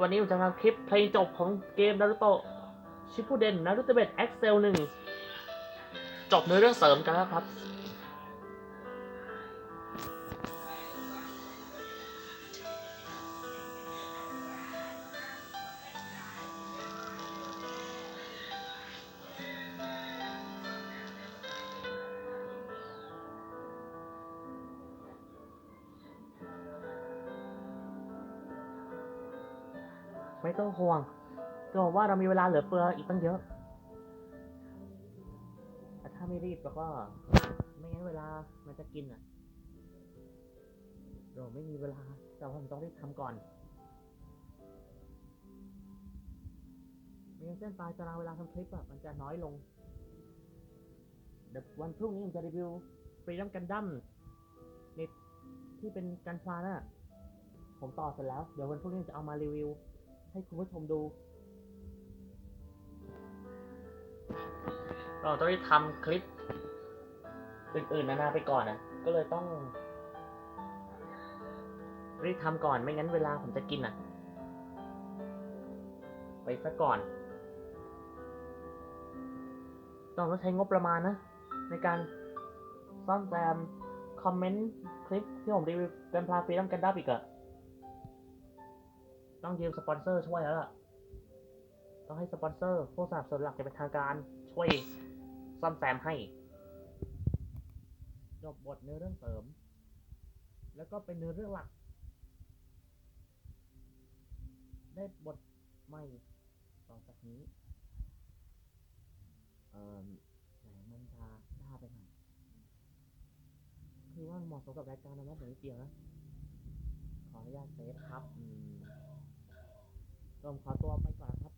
วันนี้ผมจะทำคลิปเพลงจบของเกมนารุโตะชิปูเดนนารุโตเบตเอ็กเซลหนึ่งจบในเรื่องเสริมกันแล้วครับ ไม่ต้องห่วงก็บอกว่าเรามีเวลาเหลือเฟืออีกตั้งเยอะแต่ถ้าไม่รีบแล้วก็ ไม่งั้นเวลามันจะกินอะเราไม่มีเวลาแต่ผมต้องรีบทำก่อนไม่งั้นเส้นปลายตารางเวลาทำคลิปอะมันจะน้อยลงเดี๋ยววันพรุ่งนี้ผมจะรีวิวฟรีดัมกันดั้มในที่เป็นการพลาน่ะผมต่อเสร็จแล้ว เดี๋ยววันพรุ่งนี้จะเอามารีวิว ให้คุณผู้ชมดู เราต้องรีบทำคลิป อื่นๆนานาไปก่อนนะก็เลยต้องรีบทำก่อนไม่งั้นเวลาผมจะกินอะ ไปซะก่อนต้องใช้งบประมาณนะ ในการซ่อมแซมคอมเมนต์ คลิปที่ผมรีวิวเป็นพลาฟรีดัมกันดับอีกอะ ต้องยืมสปอนเซอร์ช่วยแล้วล่ะ ต้องให้สปอนเซอร์ผู้สนับสนุนหลักจะเป็นทางการช่วยซ่อมแซมให้จบบทเนื้อเรื่องเสริม แล้วก็เป็นเนื้อเรื่องหลัก ได้บทใหม่ต่อจากนี้ เอ่อไหนมันจะช้าไปหน่อยคือว่าเหมาะสมกับรายการนะนะแต่นิดเดียวนะ ขออนุญาตเซฟครับ อืม ก็ผมขอตัวไปก่อนครับ